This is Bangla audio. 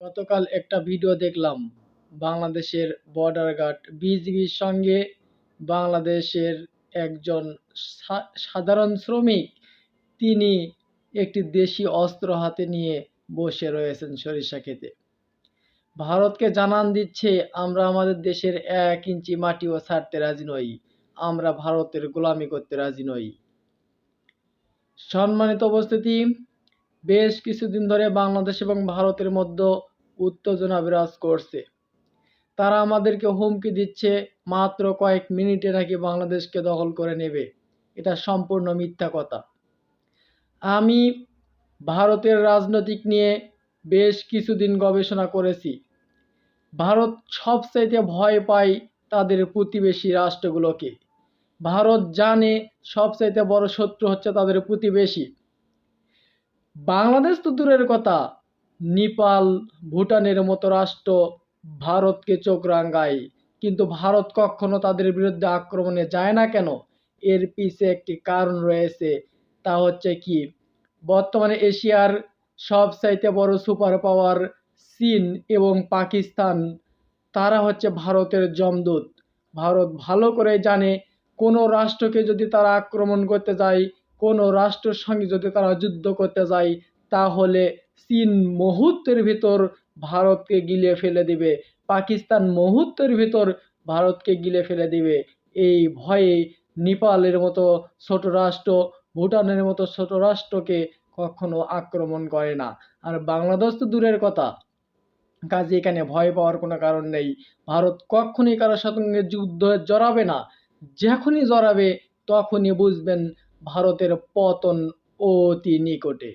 গতকাল একটা ভিডিও দেখলাম। বাংলাদেশের বর্ডার গার্ড বিজিবির সঙ্গে বাংলাদেশের একজন সাধারণ শ্রমিক, তিনি একটি দেশি অস্ত্র হাতে নিয়ে বসে রয়েছেন সরিষা খেতে ভারতকে জানান দিচ্ছে, আমরা আমাদের দেশের এক ইঞ্চি মাটিও ছাড়তে রাজি নই। আমরা ভারতের গোলামি করতে রাজি নই। সম্মানিত উপস্থিতি, বেশ কিছুদিন ধরে বাংলাদেশ এবং ভারতের মধ্যে উত্তেজনা বিরাজ করছে। তারা আমাদেরকে হুমকি দিচ্ছে, মাত্র কয়েক মিনিটে নাকি বাংলাদেশকে দখল করে নেবে। এটা সম্পূর্ণ মিথ্যা কথা। আমি ভারতের রাজনৈতিক নিয়ে বেশ কিছুদিন গবেষণা করেছি। ভারত সবচাইতে ভয় পায় তাদের প্রতিবেশী রাষ্ট্রগুলোকে। ভারত জানে সবচাইতে বড় শত্রু হচ্ছে তাদের প্রতিবেশী। বাংলাদেশ তো দূরের কথা। নেপাল, ভুটানের মতো রাষ্ট্র ভারতকে চোখ রাঙায়। কিন্তু ভারত কখনো তাদের বিরুদ্ধে আক্রমণে যায় না কেন? এর পিছে একটি কারণ রয়েছে। তা হচ্ছে কি? বর্তমানে এশিয়ার সবচাইতে বড় সুপার পাওয়ার চীন এবং পাকিস্তান, তারা হচ্ছে ভারতের জমদূত ভারত ভালো করে জানে কোনো রাষ্ট্রকে যদি তারা আক্রমণ করতে যায়, কোনো রাষ্ট্রের সঙ্গে যদি তারা যুদ্ধ করতে যায় তাহলে চীন মুহূর্তের ভিতর ভারতকে গিলে ফেলে দিবে। পাকিস্তান মুহূর্তের ভিতর ভারতকে গিলে ফেলে দিবে। এই ভয়ে নেপালের মতো ছোট রাষ্ট্র, ভুটানের মতো ছোট রাষ্ট্রকে কখনো আক্রমণ করে না। আর বাংলাদেশ তো দূরের কথা। কাজে এখানে ভয় পাওয়ার কোনো কারণ নেই। ভারত কখনই কারোর সঙ্গে যুদ্ধ জড়াবে না। যখনই জড়াবে, তখনই বুঝবেন ভারতের পতন অতি নিকটে।